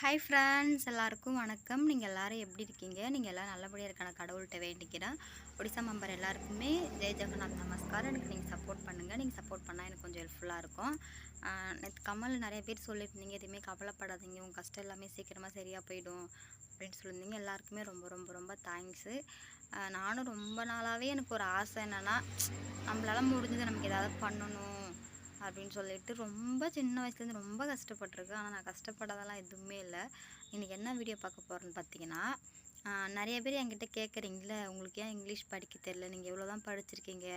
Hi friends எல்லாருக்கும் வணக்கம். நீங்கள் எல்லோரும் எப்படி இருக்கீங்க? நீங்கள் எல்லாம் நல்லபடியாக இருக்கான கடவுள்கிட்ட வேண்டிக்கிறேன். ஒடிசா மெம்பர் எல்லாருக்குமே ஜெய் ஜெகநாத் நமஸ்காரம். எனக்கு நீங்கள் சப்போர்ட் பண்ணுங்கள் நீங்கள் சப்போர்ட் பண்ணால் எனக்கு கொஞ்சம் ஹெல்ப்ஃபுல்லாக இருக்கும். நேற்று கமல் நிறைய பேர் சொல்லியிருந்தீங்க எதுவுமே கவலைப்படாதீங்க. உங்கள் கஷ்டம் எல்லாமே சீக்கிரமாக சரியாக போயிடும் அப்படின்னு சொல்லியிருந்தீங்க. எல்லாருக்குமே ரொம்ப ரொம்ப ரொம்ப தேங்க்ஸு நானும் ரொம்ப நாளாகவே எனக்கு ஒரு ஆசை என்னென்னா நம்மளால் முடிஞ்சது நமக்கு ஏதாவது பண்ணணும். அப்படின்னு சொல்லிட்டு ரொம்ப சின்ன வயசுலேருந்து ரொம்ப கஷ்டப்பட்டிருக்கேன் ஆனால் நான் கஷ்டப்படாதெல்லாம் எதுவுமே இல்லை. இன்றைக்கி என்ன வீடியோ பார்க்க போகிறேன்னு பார்த்தீங்கன்னா நிறைய பேர் என்கிட்ட கேட்குறீங்களே உங்களுக்கு ஏன் இங்கிலீஷ் படிக்க தெரில நீங்கள் எவ்வளோ தான் படிச்சிருக்கீங்க?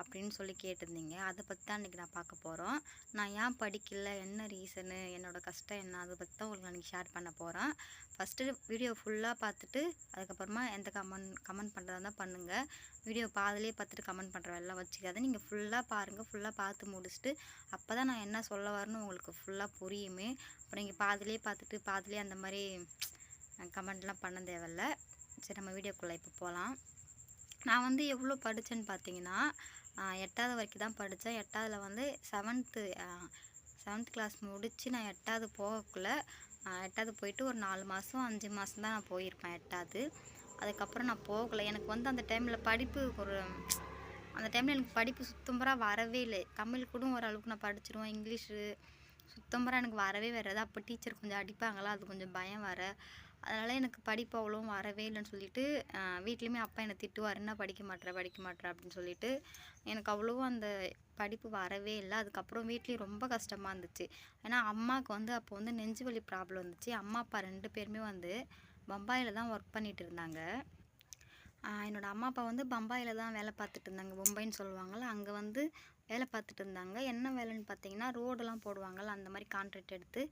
அப்படின்னு சொல்லி கேட்டிருந்தீங்க. அதை பற்றி தான் இன்றைக்கி நான் பார்க்க போகிறோம் நான் ஏன் படிக்கல? என்ன ரீசனு என்னோட கஷ்டம் என்ன? அதை பற்றி தான் உங்களுக்கு நான் ஷேர் பண்ண போகிறேன் ஃபஸ்ட்டு வீடியோ ஃபுல்லாக பார்த்துட்டு அதுக்கப்புறமா எந்த கமெண்ட் கமெண்ட் பண்ணுறதா இருந்தால் பண்ணுங்கள் வீடியோ பாதிலே பார்த்துட்டு கமெண்ட் பண்ணுற எல்லாம் வச்சுக்காது. நீங்கள் ஃபுல்லாக பாருங்கள் ஃபுல்லாக பார்த்து முடிச்சுட்டு அப்போ தான் நான் என்ன சொல்ல வரேன்னு உங்களுக்கு ஃபுல்லாக புரியுமே. அப்புறம் நீங்கள் பாதிலே பார்த்துட்டு பாதிலே அந்த மாதிரி கமெண்ட்லாம் பண்ண தேவையில்ல. சரி நம்ம வீடியோக்குள்ளே இப்போ போகலாம் நான் வந்து எவ்வளோ படித்தேன்னு பார்த்தீங்கன்னா எட்டாவது வரைக்கும் தான் படித்தேன் எட்டாவதில் வந்து செவன்த்து செவன்த் கிளாஸ் முடித்து நான் எட்டாவது போகக்குள்ள எட்டாவது போயிட்டு ஒரு நாலு மாதம் அஞ்சு மாதம் தான் நான் போயிருப்பேன் எட்டாவது. அதுக்கப்புறம் நான் போகலை. எனக்கு வந்து அந்த டைமில் படிப்பு ஒரு அந்த டைமில் எனக்கு படிப்பு சுத்தம்பராக வரவே இல்லை. தமிழ் கூட ஓரளவுக்கு நான் படிச்சிருவேன். இங்கிலீஷு சுத்தம்பராக எனக்கு வரவே வராது. அப்போ டீச்சர் கொஞ்சம் அடிப்பாங்களா? அது கொஞ்சம் பயம் வர அதனால் எனக்கு படிப்பு அவ்வளோவும் வரவே இல்லைன்னு சொல்லிட்டு வீட்லேயுமே அப்பா என்னை திட்டுவார் என்ன படிக்க மாட்டேற படிக்க மாட்டேற அப்படின்னு சொல்லிட்டு எனக்கு அவ்வளோவும் அந்த படிப்பு வரவே இல்லை. அதுக்கப்புறம் வீட்லேயும் ரொம்ப கஷ்டமாக இருந்துச்சு. ஏன்னா அம்மாவுக்கு வந்து அப்போ வந்து நெஞ்சு வலி ப்ராப்ளம் வந்துச்சு அம்மா அப்பா ரெண்டு பேருமே வந்து பம்பாயில் தான் ஒர்க் பண்ணிகிட்டு இருந்தாங்க. என்னோடய அம்மா அப்பா வந்து பம்பாயில் தான் வேலை பார்த்துட்டு இருந்தாங்க. மும்பைன்னு சொல்லுவாங்கள்ல அங்கே வந்து வேலை பார்த்துட்டு இருந்தாங்க. என்ன வேலைன்னு பார்த்தீங்கன்னா ரோடெல்லாம் போடுவாங்கள்ல அந்த மாதிரி கான்ட்ராக்ட் எடுத்து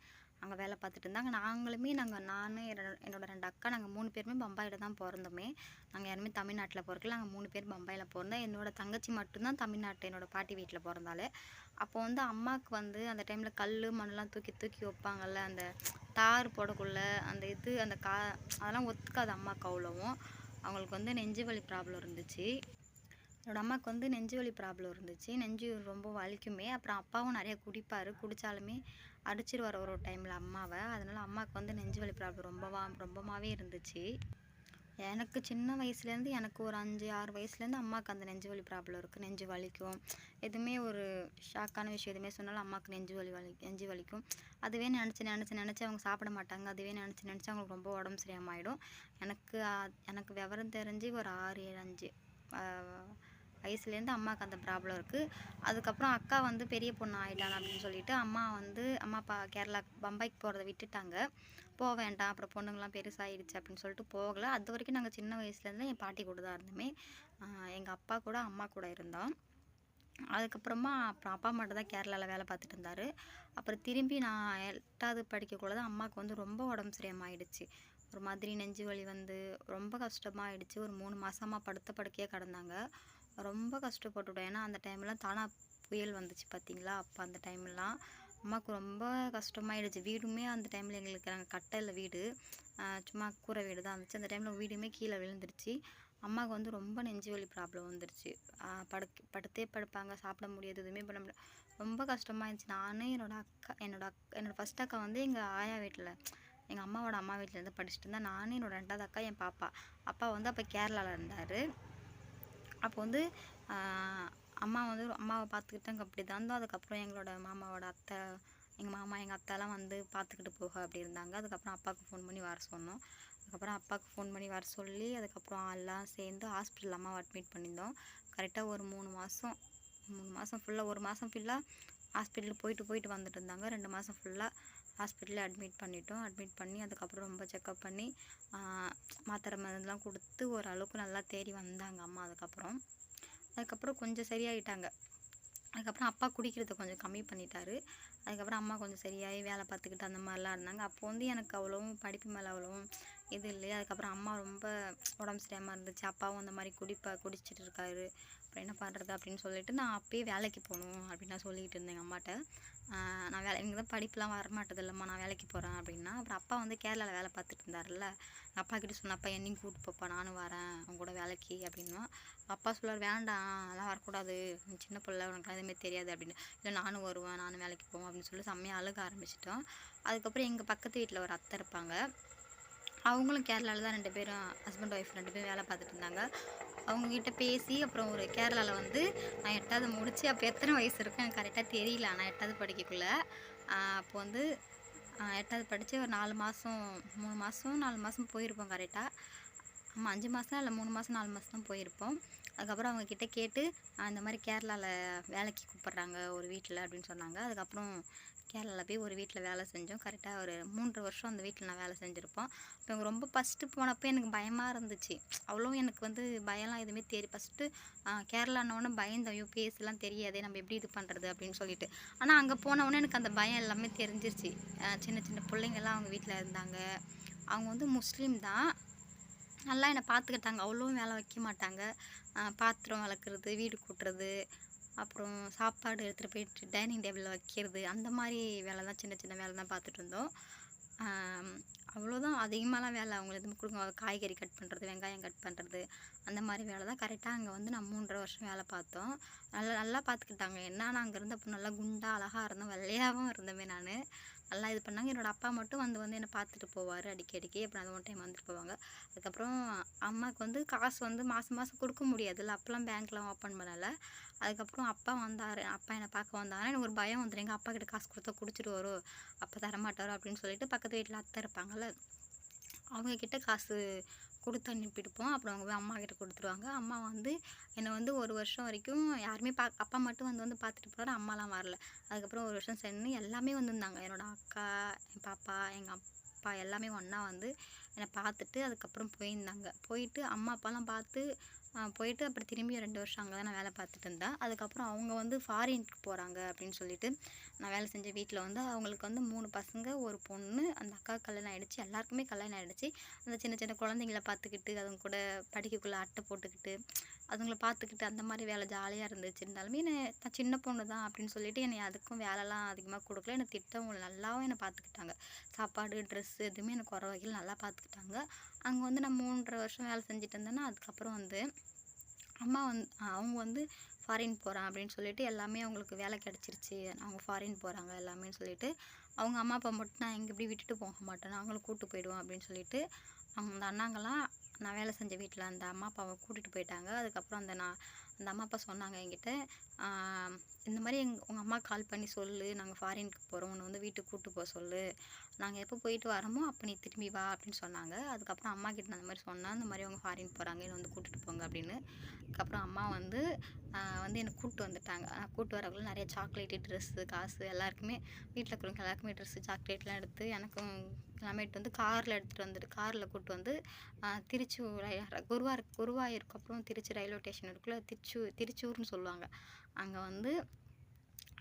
அங்கே வேலை பார்த்துட்டு இருந்தாங்க. நாங்களுமே நாங்கள் நான் என்னோட ரெண்டு அக்கா நாங்கள் மூணு பேருமே பம்பாயில் தான் பிறந்தோமே. நாங்கள் யாருமே தமிழ்நாட்டில் பிறக்கல. நாங்கள் மூணு பேர் பம்பாயில் பிறந்தோம். என்னோட தங்கச்சி மட்டும்தான் தமிழ்நாட்டு என்னோட பாட்டி வீட்டில் பிறந்தாலே அப்போ வந்து அம்மாவுக்கு வந்து அந்த டைமில் கல் மண்ணெலாம் தூக்கி தூக்கி வைப்பாங்கல்ல அந்த தார் போடக்குள்ள அந்த இது அந்த கா அதெல்லாம் ஒத்துக்காது அம்மாவுக்கு அவ்வளோவும். அவங்களுக்கு வந்து நெஞ்சு வலி ப்ராப்ளம் இருந்துச்சு. என்னோட அம்மாவுக்கு வந்து நெஞ்சு வலி ப்ராப்ளம் இருந்துச்சு. நெஞ்சு ரொம்ப வலிக்குமே. அப்புறம் அப்பாவும் நிறைய குடிப்பார். குடித்தாலுமே அடிச்சிருவார் ஒரு ஒரு டைமில் அம்மாவை. அதனால் அம்மாவுக்கு வந்து நெஞ்சு வலி ப்ராப்ளம் ரொம்பவா ரொம்பமாகவே இருந்துச்சு. எனக்கு சின்ன வயசுலேருந்து எனக்கு ஒரு அஞ்சு ஆறு வயசுலேருந்து அம்மாவுக்கு அந்த நெஞ்சு வலி ப்ராப்ளம் இருக்குது நெஞ்சு வலிக்கும். எதுவுமே ஒரு ஷாக்கான விஷயம் எதுவுமே சொன்னாலும் அம்மாவுக்கு நெஞ்சு வலி வலி நெஞ்சு வலிக்கும். அதுவே நினச்சி நினச்சி நினச்சி அவங்க சாப்பிட மாட்டாங்க. அதுவே நினச்சி நினச்சி அவங்களுக்கு ரொம்ப உடம்பு சரியாமாயிடும் எனக்கு எனக்கு விவரம் தெரிஞ்சு ஒரு ஆறு ஏழு அஞ்சு வயசுலேருந்து அம்மாவுக்கு அந்த ப்ராப்ளம் இருக்குது அதுக்கப்புறம் அக்கா வந்து பெரிய பொண்ணு ஆயிட்டான் அப்படின்னு சொல்லிட்டு அம்மா வந்து அம்மா அப்பா கேரளா பம்பாய்க்கு போகிறத விட்டுட்டாங்க. போக வேண்டாம் அப்புறம் பொண்ணுங்களாம் பெருசாகிடுச்சு அப்படின்னு சொல்லிட்டு போகலை. அது வரைக்கும் நாங்கள் சின்ன வயசுலேருந்து என் பாட்டி கூட தான் இருந்தோமே. எங்கள் அப்பா கூட அம்மா கூட இருந்தோம். அதுக்கப்புறமா அப்புறம் அப்பா மட்டும் தான் கேரளாவில் வேலை பார்த்துட்டு இருந்தார். அப்புறம் திரும்பி நான் எட்டாவது படிக்கக்குள்ள தான் அம்மாவுக்கு வந்து ரொம்ப உடம்பு சரியாம ஆயிடுச்சு ஒரு மாதிரி நெஞ்சு வலி வந்து ரொம்ப கஷ்டமாயிடுச்சு. ஒரு மூணு மாதமாக படுத்த படுக்கையே கிடந்தாங்க. ரொம்ப கஷ்டப்பட்டுவிட்டோம் ஏன்னா அந்த டைம்லாம் தானா புயல் வந்துச்சு பார்த்தீங்களா அப்போ அந்த டைம்லாம் அம்மாவுக்கு ரொம்ப கஷ்டமாயிடுச்சு. வீடுமே அந்த டைமில் எங்களுக்கு நாங்கள் கட்டையில் வீடு. சும்மா கூரை வீடு தான் இருந்துச்சு. அந்த டைமில் வீடுமே கீழே விழுந்துருச்சு. அம்மாவுக்கு வந்து ரொம்ப நெஞ்சு வலி ப்ராப்ளம் வந்துருச்சு. படுக்க படுத்தே படுப்பாங்க. சாப்பிட முடியாது எதுவுமே பண்ண முடியாது ரொம்ப கஷ்டமாக இருந்துச்சு நானே என்னோட அக்கா என்னோடய அக்கா என்னோடய ஃபஸ்ட் அக்கா வந்து எங்கள் ஆயா வீட்டில் எங்கள் அம்மாவோட அம்மா வீட்டிலேருந்து படிச்சுட்டு இருந்தேன் நானும் என்னோட ரெண்டாவது அக்கா என் பாப்பா. அப்பா வந்து அப்போ கேரளாவில் இருந்தார். அப்போ வந்து அம்மா வந்து அம்மாவை பார்த்துக்கிட்டாங்க அப்படி தான் இருந்தோம். அதுக்கப்புறம் எங்களோட மாமாவோட அத்தை எங்கள் மாமா எங்கள் அத்தைலாம் வந்து பார்த்துக்கிட்டு போக அப்படி இருந்தாங்க. அதுக்கப்புறம் அப்பாவுக்கு ஃபோன் பண்ணி வர சொன்னோம். அதுக்கப்புறம் அப்பாவுக்கு ஃபோன் பண்ணி வர சொல்லி அதுக்கப்புறம் எல்லாம் சேர்ந்து ஹாஸ்பிட்டல் அம்மாவை அட்மிட் பண்ணியிருந்தோம். கரெக்டாக ஒரு மூணு மாதம் மூணு மாதம் ஃபுல்லாக ஒரு மாதம் ஃபுல்லாக ஹாஸ்பிட்டல் போயிட்டு போயிட்டு வந்துட்டு இருந்தாங்க. ரெண்டு மாதம் ஃபுல்லாக ஹாஸ்பிட்டலில் அட்மிட் பண்ணிட்டோம். அட்மிட் பண்ணி அதுக்கப்புறம் ரொம்ப செக்கப் பண்ணி மாத்திரை மருந்துலாம் கொடுத்து ஓரளவுக்கு நல்லா தேடி வந்தாங்க அம்மா அதுக்கப்புறம். அதுக்கப்புறம் கொஞ்சம் சரியாயிட்டாங்க. அதுக்கப்புறம் அப்பா குடிக்கிறத கொஞ்சம் கம்மி பண்ணிட்டாரு. அதுக்கப்புறம் அம்மா கொஞ்சம் சரியாகி வேலை பார்த்துக்கிட்டு அந்த மாதிரிலாம் இருந்தாங்க. அப்போ வந்து எனக்கு அவ்வளோவும் படிப்பு மேலே அவ்வளோவும் இது இல்லையா? அதுக்கப்புறம் அம்மா ரொம்ப உடம்பு சரியாமல் இருந்துச்சு. அப்பாவும் அந்த மாதிரி குடிப்பா குடிச்சிட்டு இருக்காரு. அப்புறம் என்ன பண்ணுறது அப்படின்னு சொல்லிட்டு நான் அப்பயே வேலைக்கு போகணும் அப்படின்னு நான் சொல்லிட்டு இருந்தேன் எங்கள் அம்மாட்ட. நான் வேலை எனக்கு தான் படிப்புலாம் வரமாட்டது இல்லைம்மா நான் வேலைக்கு போகிறேன் அப்படின்னா. அப்புறம் அப்பா வந்து கேரளாவில் வேலை பார்த்துட்டு இருந்தார்ல அப்பா கிட்ட சொன்ன அப்பா என்னையும் கூப்பிட்டு போப்பா நானும் வரேன் அவங்க கூட வேலைக்கு அப்படின்னா. அப்பா சொல்லுவார் வேண்டாம் அதெல்லாம் வரக்கூடாது. சின்ன பிள்ளை உனக்கு எதுவுமே தெரியாது அப்படின்னு. இல்லை நானும் வருவேன் நானும் வேலைக்கு போவேன் அப்படின்னு சொல்லி செம்மையாக அழுக ஆரம்பிச்சிட்டோம். அதுக்கப்புறம் எங்கள் பக்கத்து வீட்டில் ஒரு அத்தை இருப்பாங்க. அவங்களும் கேரளாவில் தான் ரெண்டு பேரும் ஹஸ்பண்ட் ஒய்ஃப் ரெண்டு பேரும் வேலை பார்த்துட்டு இருந்தாங்க. அவங்கக்கிட்ட பேசி அப்புறம் ஒரு கேரளாவில் வந்து நான் எட்டாவது முடித்து அப்போ எத்தனை வயசு இருக்கும் எனக்கு கரெக்டாக தெரியல. நான் எட்டாவது படிக்கக்குள்ள. அப்போ வந்து எட்டாவது படித்து ஒரு நாலு மாதம் மூணு மாதம் நாலு மாதம் போயிருப்போம் கரெக்டாக ஆமாம் அஞ்சு மாதம் இல்லை மூணு மாதம் நாலு மாதம் தான் போயிருப்போம். அதுக்கப்புறம் அவங்கக்கிட்ட கேட்டு அந்த மாதிரி கேரளாவில் வேலைக்கு கூப்பிட்றாங்க ஒரு வீட்டில் அப்படின்னு சொன்னாங்க. அதுக்கப்புறம் கேரளாவில் போய் ஒரு வீட்டில் வேலை செஞ்சோம். கரெக்டாக ஒரு மூன்று வருஷம் அந்த வீட்டில் நான் வேலை செஞ்சுருப்போம். இப்போ எனக்கு ரொம்ப ஃபஸ்ட்டு போனப்போ எனக்கு பயமாக இருந்துச்சு. அவ்வளோ எனக்கு வந்து பயம்லாம் எதுவுமே தெரி ஃபஸ்ட்டு கேரளானோடனே பயந்தோம் ஐயோ பேசலாம் தெரியாதே நம்ம எப்படி இது பண்ணுறது அப்படின்னு சொல்லிட்டு. ஆனால் அங்கே போனவுடனே எனக்கு அந்த பயம் எல்லாமே தெரிஞ்சிருச்சு. சின்ன சின்ன பிள்ளைங்கள்லாம் அவங்க வீட்டில் இருந்தாங்க. அவங்க வந்து முஸ்லீம் தான். நல்லா என்னை பார்த்துக்கிட்டாங்க. அவ்வளோவும் வேலை வைக்க மாட்டாங்க. பாத்திரம் வளர்க்குறது வீடு கூட்டுறது அப்புறம் சாப்பாடு எடுத்துகிட்டு போயிட்டு டைனிங் டேபிளில் வைக்கிறது அந்த மாதிரி வேலை தான் சின்ன சின்ன வேலை தான் பார்த்துட்டு இருந்தோம். அவ்வளோதான் அதிகமாகலாம் வேலை அவங்களுக்கு எதுவும் கொடுங்க காய்கறி கட் பண்ணுறது வெங்காயம் கட் பண்ணுறது அந்த மாதிரி வேலை தான். கரெக்டாக அங்கே வந்து நான் மூன்றரை வருஷம் வேலை பார்த்தோம். நல்லா நல்லா பார்த்துக்கிட்டாங்க. என்ன நான் அங்கே இருந்தப்போ நல்லா குண்டாக அழகாக இருந்தோம். வெள்ளையாகவும் இருந்தமே நான். நல்லா இது பண்ணாங்க. என்னோடய அப்பா மட்டும் வந்து வந்து என்னை பார்த்துட்டு போவார் அடிக்கடிக்கு. அப்புறம் அது ஒன் டைம் வந்துட்டு போவாங்க. அதுக்கப்புறம் அம்மாவுக்கு வந்து காசு வந்து மாதம் மாதம் கொடுக்க முடியாதுல்ல. அப்போல்லாம் பேங்க்லாம் ஓப்பன் பண்ணலை. அதுக்கப்புறம் அப்பா வந்தார். அப்பா என்னை பார்க்க வந்தாங்கன்னா எனக்கு ஒரு பயம் வந்துடும் எங்கள் அப்பா கிட்ட காசு கொடுத்தா குடிச்சிடுவாரோ? அப்போ தரமாட்டாரோ? அப்படின்னு சொல்லிட்டு பக்கத்து வீட்டில் அத்தை இருப்பாங்கல்ல. அவங்கக்கிட்ட காசு கொடுத்து அனுப்பிட்டுப்போம் அப்புறம் அவங்க போய் அம்மா கிட்ட கொடுத்துருவாங்க. அம்மா வந்து என்னை வந்து ஒரு வருஷம் வரைக்கும் யாருமே பா அப்பா மட்டும் வந்து வந்து பார்த்துட்டு போனார் அம்மாலாம் வரல. அதுக்கப்புறம் ஒரு வருஷம் சென்று எல்லாமே வந்திருந்தாங்க. என்னோடய அக்கா என் பாப்பா எங்கள் அப்பா எல்லாமே ஒன்றா வந்து என்னை பார்த்துட்டு அதுக்கப்புறம் போயிருந்தாங்க. போயிட்டு அம்மா அப்பாலாம் பார்த்து போயிட்டு அப்புறம் திரும்பி ரெண்டு வருஷம் அங்கே தான் நான் வேலை பார்த்துட்டு இருந்தேன். அதுக்கப்புறம் அவங்க வந்து ஃபாரினுக்கு போகிறாங்க அப்படின்னு சொல்லிட்டு நான் வேலை செஞ்ச வீட்டில் வந்து அவங்களுக்கு வந்து மூணு பசங்க ஒரு பொண்ணு அந்த அக்கா கல்யாணம் ஆகிடுச்சு எல்லாருக்குமே கல்யாணம் ஆகிடுச்சு அந்த சின்ன சின்ன குழந்தைங்கள பார்த்துக்கிட்டு அதுங்க கூட படிக்கக்குள்ளே அட்டை போட்டுக்கிட்டு அதுங்களை பார்த்துக்கிட்டு அந்த மாதிரி வேலை ஜாலியாக இருந்துச்சு. இருந்தாலுமே என்னை நான் சின்ன பொண்ணு தான் அப்படின்னு சொல்லிட்டு என்னை அதுக்கும் வேலைலாம் அதிகமாக கொடுக்கல. என்னை திட்டம் நல்லாவும் என்னை பார்த்துக்கிட்டாங்க. சாப்பாடு ட்ரெஸ்ஸு எதுவுமே எனக்கு குறை வகையில் நல்லா பார்த்துக்கிட்டாங்க அங்கே வந்து நான் மூன்றரை வருஷம் வேலை செஞ்சுட்டு இருந்தேன்னா அதுக்கப்புறம் வந்து அம்மா வந்து அவங்க வந்து ஃபாரின் போகிறேன் அப்படின்னு சொல்லிட்டு எல்லாமே அவங்களுக்கு வேலை கிடச்சிருச்சு. அவங்க ஃபாரின் போகிறாங்க எல்லாமேன்னு சொல்லிட்டு அவங்க அம்மா அப்பா மட்டும் நான் எங்கே இப்படி விட்டுட்டு போக மாட்டேன். நாங்களும் கூப்பிட்டு போயிடுவோம் அப்படின்னு சொல்லிட்டு அவங்க அந்த அண்ணாங்கெல்லாம் நான் வேலை செஞ்ச வீட்டில் அந்த அம்மா அப்பாவை கூட்டிகிட்டு போயிட்டாங்க. அதுக்கப்புறம் அந்த நான் அந்த அம்மா அப்பா சொன்னாங்க என்கிட்ட இந்த மாதிரி எங் உங்கள் அம்மா கால் பண்ணி சொல்லு நாங்கள் ஃபாரினுக்கு போகிறோம் ஒன்று வந்து வீட்டுக்கு கூப்பிட்டு போக சொல்லு. நாங்கள் எப்போ போயிட்டு வரோமோ அப்போ நீ திரும்பி வா அப்படின்னு சொன்னாங்க. அதுக்கப்புறம் அம்மா கிட்ட நான் அந்த மாதிரி சொன்னேன். இந்த மாதிரி அவங்க ஃபாரின் போகிறாங்க என்னை வந்து கூட்டிகிட்டு போங்க அப்படின்னு. அதுக்கப்புறம் அம்மா வந்து வந்து என்னை கூப்பிட்டு வந்துட்டாங்க. கூப்பிட்டு வரக்குள்ள நிறைய சாக்லேட்டு ட்ரெஸ்ஸு காசு எல்லாருக்குமே வீட்டில் இருக்கிறவங்க எல்லாருக்குமே ட்ரெஸ்ஸு சாக்லேட்லாம் எடுத்து எனக்கும் எல்லாமே எடுத்து வந்து காரில் எடுத்துகிட்டு வந்துட்டு காரில் கூப்பிட்டு வந்து திருச்சி திருச்சூர் குருவார் குருவாயூருக்கு அப்புறம் திருச்சி ரயில்வே ஸ்டேஷன் இருக்குல்ல திருச்சு திருச்சூர்னு சொல்லுவாங்க. அங்கே வந்து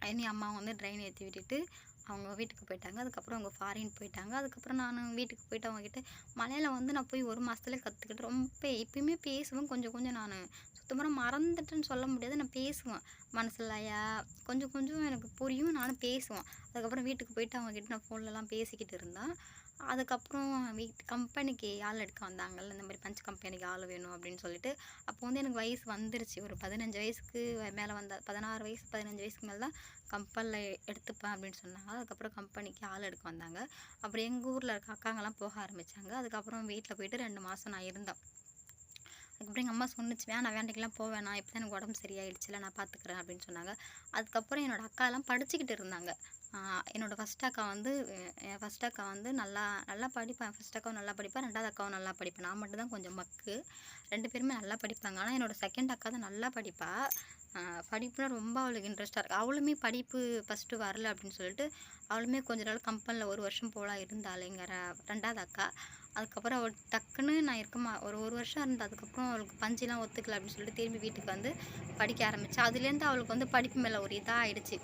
என்னை அம்மா வந்து ட்ரெயின் ஏற்றி விட்டுட்டு அவங்க வீட்டுக்கு போயிட்டாங்க. அதுக்கப்புறம் அவங்க ஃபாரின் போயிட்டாங்க. அதுக்கப்புறம் நான் வீட்டுக்கு போயிட்டு அவங்கக்கிட்ட மலையாளம் வந்து நான் போய் ஒரு மாதத்துல கற்றுக்கிட்டு ரொம்ப இப்பயுமே பேசுவேன். கொஞ்சம் கொஞ்சம் நான். சுத்தமாக மறந்துட்டுன்னு சொல்ல முடியாது. நான் பேசுவேன். மனசுலையா? கொஞ்சம் கொஞ்சம் எனக்கு புரியும். நானும் பேசுவேன். அதுக்கப்புறம் வீட்டுக்கு போயிட்டு அவங்கக்கிட்ட நான் ஃபோன்லலாம் பேசிக்கிட்டு இருந்தேன். அதுக்கப்புறம் வீட் கம்பெனிக்கு ஆள் எடுக்க வந்தாங்கல்ல இந்த மாதிரி பஞ்ச் கம்பெனிக்கு ஆள் வேணும் அப்படின்னு சொல்லிட்டு அப்போ வந்து எனக்கு வயசு வந்துருச்சு. ஒரு பதினஞ்சு வயசுக்கு மேலே வந்த பதினாறு வயசு பதினஞ்சு வயசுக்கு மேலே தான் கம்பெனியில் எடுத்துப்பேன் அப்படின்னு சொன்னாங்க. அதுக்கப்புறம் கம்பெனிக்கு ஆள் எடுக்க வந்தாங்க. அப்புறம் எங்கள் ஊரில் இருக்க அக்காங்கெல்லாம் போக ஆரம்பித்தாங்க அதுக்கப்புறம் வீட்டில் போயிட்டு ரெண்டு மாதம் நான் இருந்தேன். அதுக்கப்புறம் எங்கள் அம்மா சொன்னிச்சு வேணாம் வேண்டைக்கெலாம் போக இப்போ தான் எனக்கு உடம்பு சரியாயிடுச்சுல நான் பார்த்துக்குறேன் அப்படின்னு சொன்னாங்க. அதுக்கப்புறம் என்னோடய அக்காலாம் படிச்சுக்கிட்டு இருந்தாங்க. என்னோடய ஃபஸ்ட் அக்கா வந்து என் ஃபஸ்ட் அக்கா வந்து நல்லா நல்லா படிப்பேன் ஃபஸ்ட் அக்காவும் நல்லா படிப்பேன் ரெண்டாவது அக்காவும் நல்லா படிப்பேன் நான் மட்டும் தான் கொஞ்சம் மக்கு. ரெண்டு பேருமே நல்லா படிப்பாங்க. ஆனால் என்னோட செகண்ட் அக்கா தான் நல்லா படிப்பா. படிப்புனா ரொம்ப அவளுக்கு இன்ட்ரெஸ்ட்டாக இருக்குது அவளுமே படிப்பு ஃபஸ்ட்டு வரல அப்படின்னு சொல்லிட்டு அவளுமே கொஞ்ச நாள் கம்பெனியில் ஒரு வருஷம் போல இருந்தாள் எங்கள் ரெண்டாவது அக்கா. அதுக்கப்புறம் அவள் டக்குன்னு நான் இருக்கமா ஒரு ஒரு வருஷம் இருந்தேன் அதுக்கப்புறம் அவளுக்கு பஞ்சுலாம் ஒத்துக்கல அப்படின்னு சொல்லிட்டு திரும்பி வீட்டுக்கு வந்து படிக்க ஆரம்பிச்சா. அதுலேருந்து அவளுக்கு வந்து படிப்பு மேலே ஒரு இதாக ஆகிடுச்சு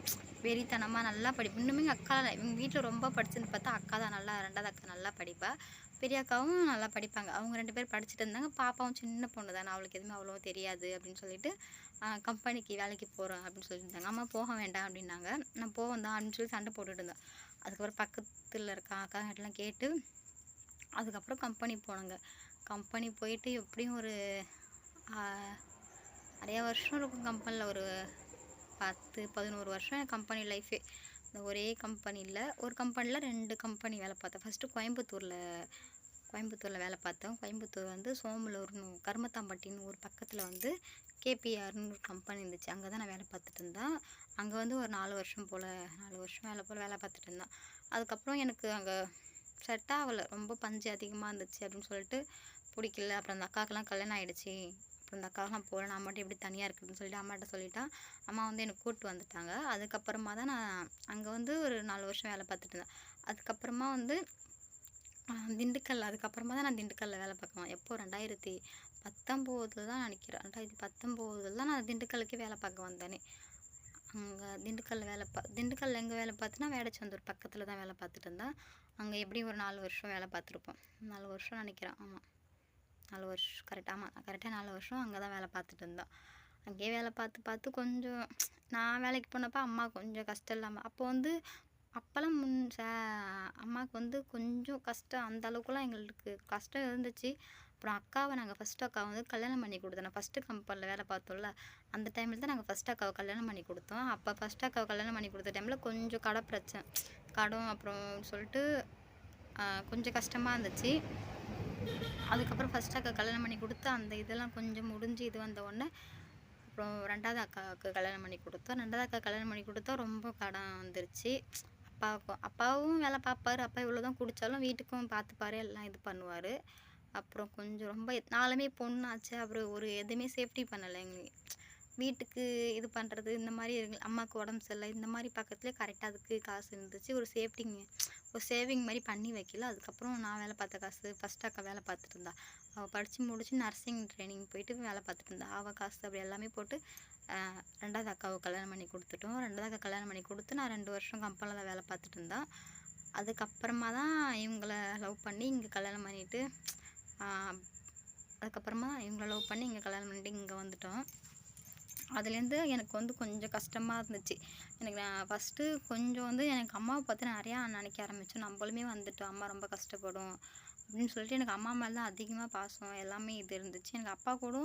வெறித்தனமாக நல்லா படிப்பு. இன்னுமே எங்கள் அக்கா இவங்க வீட்டில் ரொம்ப படிச்சுன்னு பார்த்தா அக்கா தான் நல்லா ரெண்டாவது அக்கா நல்லா படிப்பா. பெரிய அக்காவும் நல்லா படிப்பாங்க. அவங்க ரெண்டு பேர் படிச்சுட்டு இருந்தாங்க. பாப்பாவும் சின்ன பொண்ணு தானே. அவளுக்கு எதுவுமே அவ்வளோ தெரியாது அப்படின்னு சொல்லிட்டு கம்பெனிக்கு வேலைக்கு போகிறேன் அப்படின்னு சொல்லியிருந்தாங்க. அம்மா போக வேண்டாம் அப்படின்னாங்க. நான் போவேன் தான் அப்படின்னு சொல்லி சண்டை போட்டுட்டு இருந்தேன். அதுக்கப்புறம் பக்கத்தில் இருக்க அக்கா கிட்டலாம் கேட்டு அதுக்கப்புறம் கம்பெனி போனேங்க. கம்பெனி போயிட்டு எப்படியும் ஒரு நிறையா வருஷம் இருக்கும் கம்பெனியில் ஒரு பத்து பதினோரு வருஷம் என் கம்பெனி லைஃபே. இந்த ஒரே கம்பெனியில் ஒரு கம்பெனியில் ரெண்டு கம்பெனி வேலை பார்த்தேன். ஃபஸ்ட்டு கோயம்புத்தூரில் கோயம்புத்தூரில் வேலை பார்த்தேன். கோயம்புத்தூர் வந்து சோமலூர்னு கருமத்தாம்பட்டின்னு ஒரு பக்கத்தில் வந்து கேபிஆர்னு ஒரு கம்பெனி இருந்துச்சு. அங்கே தான் நான் வேலை பார்த்துட்டு இருந்தேன். அங்கே வந்து ஒரு நாலு வருஷம் போல் நாலு வருஷம் வேலை போல் வேலை பார்த்துட்டு இருந்தேன். அதுக்கப்புறம் எனக்கு அங்கே செட் ஆகலை. ரொம்ப பஞ்சு அதிகமாக இருந்துச்சு அப்படின்னு சொல்லிட்டு பிடிக்கல. அப்புறம் அந்த அக்காக்கெல்லாம் கல்யாணம் ஆகிடுச்சி அப்புறம் இந்த அக்காவெல்லாம் போகிறேன் நான் மட்டும் எப்படி தனியாக இருக்குதுன்னு சொல்லிட்டு அம்மாட்ட சொல்லிட்டேன் அம்மா வந்து என்னை கூப்பிட்டு வந்துட்டாங்க. அதுக்கப்புறமா தான் நான் அங்கே வந்து ஒரு நாலு வருஷம் வேலை பார்த்துட்டு இருந்தேன். அதுக்கப்புறமா வந்து திண்டுக்கல் அதுக்கப்புறமா தான் நான் திண்டுக்கல்லில் வேலை பார்க்குவேன் எப்போ? ரெண்டாயிரத்தி பத்தொம்போதில் தான் நினைக்கிறேன். ரெண்டாயிரத்தி பத்தொம்போதில் தான் நான் திண்டுக்கலுக்கு வேலை பார்க்க வந்தேனே. அங்கே திண்டுக்கல்ல வேலை பா திண்டுக்கல்ல எங்கே வேலை பார்த்துனா வேடச்சந்தூர் பக்கத்தில் தான் வேலை பார்த்துட்டு இருந்தேன். அங்கே எப்படியும் ஒரு நாலு வருஷம் வேலை பார்த்துருப்போம். நாலு வருஷம் நினைக்கிறேன். ஆமாம் நாலு வருஷம் கரெக்டாக ஆமாம் கரெக்டாக நாலு வருஷம் அங்கே தான் வேலை பார்த்துட்டு இருந்தோம். அங்கேயே வேலை பார்த்து பார்த்து கொஞ்சம் நான் வேலைக்கு போனப்போ அம்மா கொஞ்சம் கஷ்டம் இல்லாமல் அப்போ வந்து அப்போல்லாம் முன் ச அம்மாவுக்கு வந்து கொஞ்சம் கஷ்டம் அந்த அளவுக்குலாம் எங்களுக்கு கஷ்டம் இருந்துச்சு. அப்புறம் அக்காவை நாங்கள் ஃபஸ்ட்டு அக்காவை வந்து கல்யாணம் பண்ணி கொடுத்தோம். நான் ஃபஸ்ட்டு கம்பெனியில் வேலை பார்த்தோம்ல அந்த டைமில் தான் நாங்கள் ஃபஸ்ட் அக்காவை கல்யாணம் பண்ணி கொடுத்தோம். அப்போ ஃபஸ்ட் அக்காவை கல்யாணம் பண்ணி கொடுத்த டைமில் கொஞ்சம் கடை பிரச்சனை கடம் அப்புறம் சொல்லிட்டு கொஞ்சம் கஷ்டமாக இருந்துச்சு. அதுக்கப்புறம் ஃபஸ்ட் அக்கா கல்யாணம் பண்ணி கொடுத்து அந்த இதெல்லாம் கொஞ்சம் முடிஞ்சு இது வந்த உடனே அப்புறம் ரெண்டாவது அக்காவுக்கு கல்யாணம் பண்ணி கொடுத்தோம். ரெண்டாவது அக்கா கல்யாணம் பண்ணி கொடுத்தா ரொம்ப கடன் வந்துருச்சு. அப்பாவுக்கும் அப்பாவும் வேலை பார்ப்பாரு. அப்பா இவ்வளோ தான் குடித்தாலும் வீட்டுக்கும் பார்த்துப்பாரு எல்லாம் இது பண்ணுவார். அப்புறம் கொஞ்சம் ரொம்ப நாலுமே பொண்ணாச்சு அப்புறம் ஒரு எதுவுமே சேஃப்டி பண்ணலை எங்களுக்கு. வீட்டுக்கு இது பண்ணுறது இந்த மாதிரி இருக்கு- அம்மாவுக்கு உடம்பு சரியில்லை இந்த மாதிரி பக்கத்துலேயே கரெக்டாக அதுக்கு காசு இருந்துச்சு. ஒரு சேஃப்டிங் ஒரு சேவிங் மாதிரி பண்ணி வைக்கல. அதுக்கப்புறம் நான் வேலை பார்த்த காசு ஃபஸ்ட் அக்கா வேலை பார்த்துட்டு இருந்தா. அவள் படித்து முடிச்சு நர்சிங் ட்ரைனிங் போயிட்டு வேலை பார்த்துட்டு இருந்தா. அவள் காசு அப்படி எல்லாமே போட்டு ரெண்டாவது அக்காவை கல்யாணம் பண்ணி கொடுத்துட்டோம். ரெண்டாவது அக்கா கல்யாணம் பண்ணி கொடுத்து நான் ரெண்டு வருஷம் கம்பெனியில் தான் வேலை பார்த்துட்டு இருந்தேன் அதுக்கப்புறமா தான் இவங்கள லவ் பண்ணி இங்கே கல்யாணம் பண்ணிவிட்டு அதுக்கப்புறமா இவங்கள லவ் பண்ணி இங்கே கல்யாணம் பண்ணிட்டு இங்கே வந்துட்டோம். அதுலேருந்து எனக்கு வந்து கொஞ்சம் கஷ்டமாக இருந்துச்சு. எனக்கு நான் ஃபஸ்ட்டு கொஞ்சம் வந்து எனக்கு அம்மாவை பார்த்து நிறையா நினைக்க ஆரம்பித்தேன் நம்மளுமே வந்துட்டோம். அம்மா ரொம்ப கஷ்டப்படும் அப்படின்னு சொல்லிட்டு எனக்கு அம்மா மேலே தான் அதிகமாக பாசம் எல்லாமே இது இருந்துச்சு. எனக்கு அப்பா கூட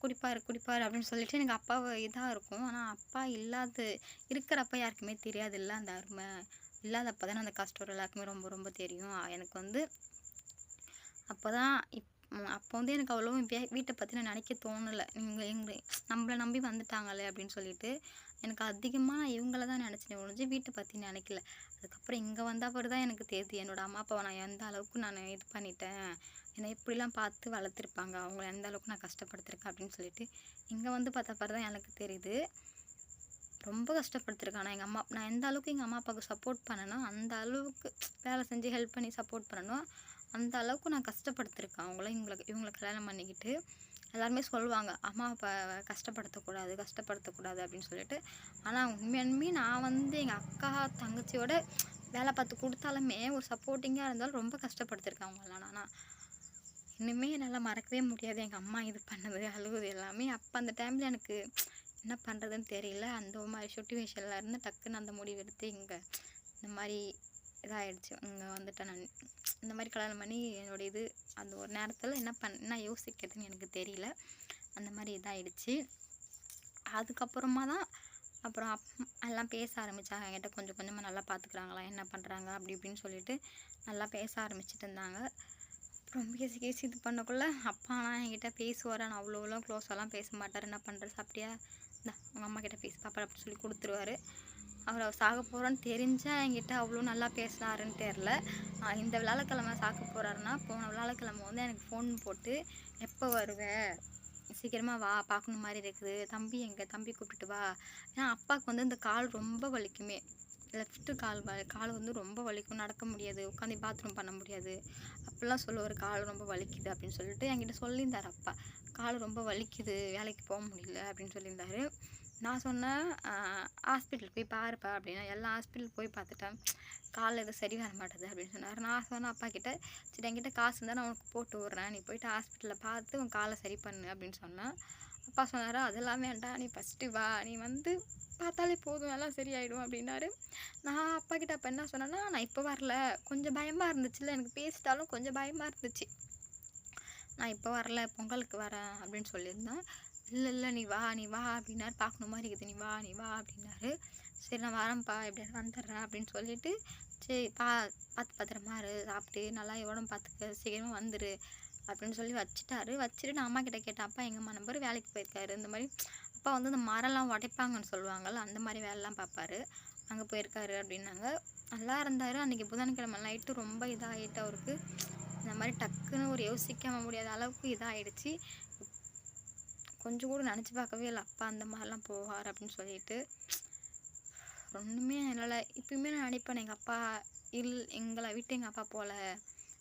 குடிப்பார் குடிப்பார் அப்படின்னு சொல்லிட்டு எனக்கு அப்பா இதாக இருக்கும். ஆனால் அப்பா இல்லாத இருக்கிறப்ப யாருக்குமே தெரியாது இல்லை அந்த அருமை. இல்லாதப்ப தானே அந்த கஷ்டம் எல்லாருக்குமே ரொம்ப ரொம்ப தெரியும். எனக்கு வந்து அப்போ தான் இப் அப்போ வந்து எனக்கு அவ்வளோ வீட்டை பற்றி நான் நினைக்க தோணலை. நீங்கள் எங்க நம்மளை நம்பி வந்துட்டாங்களே அப்படின்னு சொல்லிட்டு எனக்கு அதிகமாக நான் இவங்கள தான் நினச்சேன் ஒழிஞ்சு வீட்டை பற்றி நினைக்கல. அதுக்கப்புறம் இங்கே வந்த பிறகு தான் எனக்கு தெரியுது என்னோட அம்மா அப்பாவை நான் எந்த அளவுக்கு நான் இது பண்ணிட்டேன்? என்னை எப்படிலாம் பார்த்து வளர்த்துருப்பாங்க அவங்கள எந்த அளவுக்கு நான் கஷ்டப்படுத்திருக்கேன் அப்படின்னு சொல்லிட்டு இங்கே வந்து பார்த்த பிறகு தான் எனக்கு தெரியுது. ரொம்ப கஷ்டப்படுத்திருக்கேன். நான் எங்கள் அம்மா நான் எந்த அளவுக்கு எங்கள் அம்மா அப்பாவுக்கு சப்போர்ட் பண்ணணும் அந்த அளவுக்கு வேலை செஞ்சு ஹெல்ப் பண்ணி சப்போர்ட் பண்ணணும் அந்த அளவுக்கு நான் கஷ்டப்படுத்திருக்கேன். அவங்கள இவங்களை இவங்களை கல்யாணம் பண்ணிக்கிட்டு எல்லாருமே சொல்லுவாங்க அம்மா அப்பா கஷ்டப்படுத்தக்கூடாது கஷ்டப்படுத்தக்கூடாது அப்படின்னு சொல்லிட்டு. ஆனால் உண்மையாலுமே நான் வந்து எங்கள் அக்கா தங்கச்சியோட வேலை பார்த்து கொடுத்தாலுமே ஒரு சப்போர்ட்டிங்காக இருந்தாலும் ரொம்ப கஷ்டப்படுத்திருக்கேன் அவங்களாம் ஆனால் இன்னுமே என்னால் மறக்கவே முடியாது. எங்கள் அம்மா இது பண்ணது அழுகுது எல்லாமே. அப்போ அந்த டைமில் எனக்கு என்ன பண்ணுறதுன்னு தெரியல. அந்த மாதிரி சுச்சுவேஷனில் இருந்து டக்குன்னு அந்த முடிவு எடுத்து இங்கே இந்த மாதிரி இதாகிடுச்சு இங்கே வந்துட்டேன் நான் இந்த மாதிரி கல்யாணம் பண்ணி என்னுடைய இது அந்த ஒரு நேரத்தில் என்ன பண்ண என்ன யோசிக்கிறதுன்னு எனக்கு தெரியல. அந்த மாதிரி இதாகிடுச்சு அதுக்கப்புறமா தான் அப்புறம் அப் எல்லாம் பேச ஆரம்பித்தாங்க என்கிட்ட கொஞ்சம் கொஞ்சமாக நல்லா பார்த்துக்குறாங்களா என்ன பண்ணுறாங்க அப்படி இப்படின்னு சொல்லிட்டு நல்லா பேச ஆரம்பிச்சிட்டு இருந்தாங்க. அப்புறம் பேசி பேசி இது பண்ணக்குள்ளே அப்பாலாம் என்கிட்ட பேசுவார். ஆனால் அவ்வளோலாம் க்ளோஸெல்லாம் பேச மாட்டார். என்ன பண்ணுறது சாப்பிட்டியா இந்த உங்கள் அம்மா கிட்டே பேசி பாப்பா அப்படின்னு சொல்லி கொடுத்துருவாரு. அவர் சாக போகிறோன்னு தெரிஞ்சால் என்கிட்ட அவ்வளோ நல்லா பேசினாருன்னு தெரில. இந்த விழாக்கிழமை சாக்க போகிறாருன்னா போன விழாக்கிழமை வந்து எனக்கு ஃபோன் போட்டு எப்போ வருவ? சீக்கிரமாக வா பார்க்கணும் மாதிரி இருக்குது. தம்பி எங்கே? தம்பி கூப்பிட்டுட்டு வா. ஏன்னா அப்பாவுக்கு வந்து இந்த கால் ரொம்ப வலிக்குமே. லெஃப்ட்டு கால் கால் வந்து ரொம்ப வலிக்கும். நடக்க முடியாது. உட்காந்து பாத்ரூம் பண்ண முடியாது. அப்படிலாம் சொல்லுவார் கால் ரொம்ப வலிக்குது அப்படின்னு சொல்லிட்டு என்கிட்ட சொல்லியிருந்தார் அப்பா. கால் ரொம்ப வலிக்குது. வேலைக்கு போக முடியல அப்படின்னு சொல்லியிருந்தாரு. நான் சொன்னேன் ஹாஸ்பிட்டல் போய் பாருப்பா அப்படின்னா எல்லா ஹாஸ்பிட்டல் போய் பார்த்துட்டேன் காலில் எதுவும் சரி வர மாட்டேது அப்படின்னு சொன்னார். நான் சொன்னேன் அப்பா கிட்டே சரி என்கிட்ட காசு இருந்தால் நான் உனக்கு போட்டு விட்றேன். நீ போயிட்டு ஹாஸ்பிட்டலில் பார்த்து உன் காலை சரி பண்ணு அப்படின்னு சொன்னேன் அப்பா சொன்னார் அதெல்லாம் வேண்டாம் நீ ஃபஸ்ட்டு வா நீ வந்து பார்த்தாலே போதும் எல்லாம் சரியாயிடும் அப்படின்னாரு. நான் அப்பா கிட்ட அப்போ என்ன சொன்னேன்னா நான் இப்போ வரல. கொஞ்சம் பயமாக இருந்துச்சுல்ல எனக்கு பேசிட்டாலும் கொஞ்சம் பயமாக இருந்துச்சு. நான் இப்போ வரல பொங்கலுக்கு வரேன் அப்படின்னு சொல்லியிருந்தேன். இல்லை இல்லை நீ வா நீ வா அப்படின்னாரு. பார்க்கணும் மாதிரி இருக்குது. நீ வா நீ வா அப்படின்னாரு. சரி நான் வரேன்ப்பா எப்படியாவது வந்துடுறேன் அப்படின்னு சொல்லிட்டு சரி பா பார்த்து பத்திரமா இரு சாப்பிட்டு நல்லா உடம்பு பார்த்துக்க சீக்கிரமாக வந்துரு அப்படின்னு சொல்லி வச்சுட்டாரு. வச்சுட்டு நான் அம்மா கிட்ட கேட்டேன் அப்பா எங்கள் அம்மா நம்பர்? வேலைக்கு போயிருக்காரு. இந்த மாதிரி அப்பா வந்து இந்த மரம்லாம் உடைப்பாங்கன்னு சொல்லுவாங்கள்ல அந்த மாதிரி வேலைலாம் பார்ப்பாரு. அங்கே போயிருக்காரு அப்படின்னாங்க. நல்லா இருந்தார். அன்றைக்கி புதன்கிழமை நைட்டு ரொம்ப இதாகிட்டு அவருக்கு. இந்த மாதிரி டக்குன்னு ஒரு யோசிக்க முடியாத அளவுக்கு இதாகிடுச்சு கொஞ்சம் கூட நினச்சி பார்க்கவே இல்லை. அப்பா அந்த மாதிரிலாம் போவார் அப்படின்னு சொல்லிட்டு. ஒன்றுமே என்னால் இப்பயுமே நான் நினைப்பேன் எங்கள் அப்பா இல் எங்களை விட்டு எங்கள் அப்பா போகல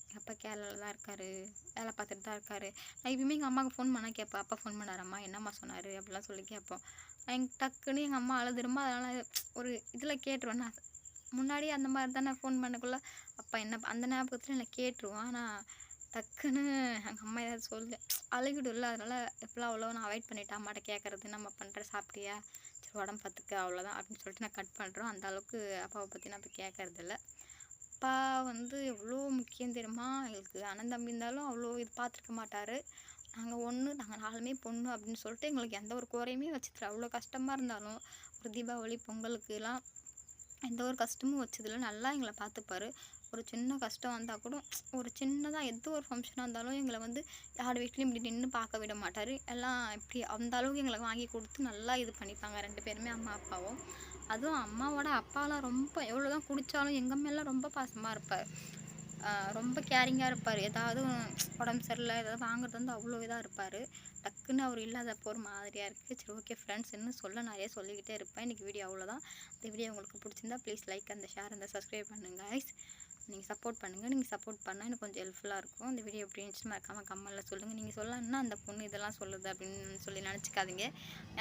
எங்கள் அப்பா கேரளாவில் தான் இருக்கார். வேலை பார்த்துட்டு தான் இருக்கார். நான் இப்பயுமே எங்கள் அம்மாவுக்கு ஃபோன் பண்ணால் கேட்பேன். அப்பா ஃபோன் பண்ணாரம்மா? என்னம்மா சொன்னார்? அப்படிலாம் சொல்லி கேட்போம். எங் டக்குன்னு எங்கள் அம்மா அழுதுருமா அதனால் ஒரு இதில் கேட்டுருவேன். நான் முன்னாடி அந்த மாதிரி தானே ஃபோன் பண்ணக்குள்ளே அப்பா என்ன அந்த ஞாபகத்தில் நான் கேட்டுருவோம் ஆனால் டக்குன்னு எங்கள் அம்மா ஏதாவது சொல்லு அழுகிடும்ல அதனால் எப்போலாம் அவ்வளோ நான் அவாய்ட் பண்ணிட்டேன்? அம்மாட்ட கேட்குறது நம்ம பண்ணுற சாப்பிட்டியா? சரி உடம்பு பார்த்துக்க அவ்வளோதான் அப்படின்னு சொல்லிட்டு நான் கட் பண்ணுறோம் அந்த அளவுக்கு அப்பாவை பற்றி நான் இப்போ கேட்கறதில்ல அப்பா வந்து எவ்வளோ முக்கியம் தெரியுமா? எங்களுக்கு அண்ணன் தம்பி இருந்தாலும் அவ்வளோ இது பார்த்துருக்க மாட்டார். நாங்கள் ஒன்று நாங்கள் நாலுமே பொண்ணு அப்படின்னு சொல்லிட்டு எங்களுக்கு எந்த ஒரு குறையுமே வச்சுத்துல அவ்வளோ கஷ்டமாக இருந்தாலும் ஒரு தீபாவளி பொங்கலுக்குலாம் எந்த ஒரு கஷ்டமும் வச்சதில்ல. நல்லா எங்களை பார்த்துப்பாரு ஒரு சின்ன கஷ்டம் வந்தால் கூட ஒரு சின்னதாக எந்த ஒரு ஃபங்க்ஷனாக இருந்தாலும் எங்களை வந்து யார் வீட்லேயும் இப்படி நின்று பார்க்க விட மாட்டார். எல்லாம் இப்படி அந்த அளவுக்கு எங்களுக்கு வாங்கி கொடுத்து நல்லா இது பண்ணிப்பாங்க ரெண்டு பேருமே அம்மா அப்பாவும். அதுவும் அம்மாவோட அப்பாலாம் ரொம்ப எவ்வளோ தான் குடித்தாலும் எங்கள் மேலாம் ரொம்ப பாசமாக இருப்பார். ரொம்ப கேரிங்காக இருப்பார். ஏதாவது உடம்பு சரியில்லை ஏதாவது வாங்குறது வந்து அவ்வளோ இதாக இருப்பார். டக்குன்னு அவர் இல்லாதப்போ ஒரு மாதிரியாக இருக்குது சரி ஓகே ஃப்ரெண்ட்ஸ் இன்னும் சொல்ல நிறைய சொல்லிக்கிட்டே இருப்பேன். இன்றைக்கி வீடியோ அவ்வளோதான் இந்த வீடியோ உங்களுக்கு பிடிச்சிருந்தா ப்ளீஸ் லைக் அந்த ஷேர் அந்த சப்ஸ்கிரைப் பண்ணுங்கள் guys. நீங்கள் சப்போர்ட் பண்ணுங்கள் நீங்கள் சப்போர்ட் பண்ணால் எனக்கு கொஞ்சம் ஹெல்ப்ஃபுல்லாக இருக்கும். அந்த வீடியோ எப்படி இருந்துச்சு மறக்காமல் கம்மலில் சொல்லுங்கள் நீங்கள் சொல்லணும்னா அந்த பொண்ணு இதெல்லாம் சொல்லுது அப்படின்னு சொல்லி நினச்சிக்காதீங்க.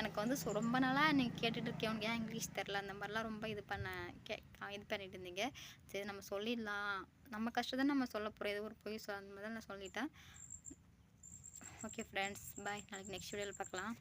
எனக்கு வந்து ரொம்ப நாளாக நீங்கள் கேட்டுட்டு இருக்கேன். உனக்கு ஏன் இங்கிலீஷ் தெரில அந்த மாதிரிலாம் ரொம்ப இது பண்ண கே இது பண்ணிட்டு இருந்தீங்க. சரி நம்ம சொல்லிடலாம். நம்ம கஷ்டத்தை நம்ம சொல்ல போகிறோம் ஏதோ ஒரு பொய் சொல் அந்த மாதிரி தான் நான் சொல்லிட்டேன். ஓகே ஃப்ரெண்ட்ஸ் பாய் நாளைக்கு நெக்ஸ்ட் வீடியோவில் பார்க்கலாம்.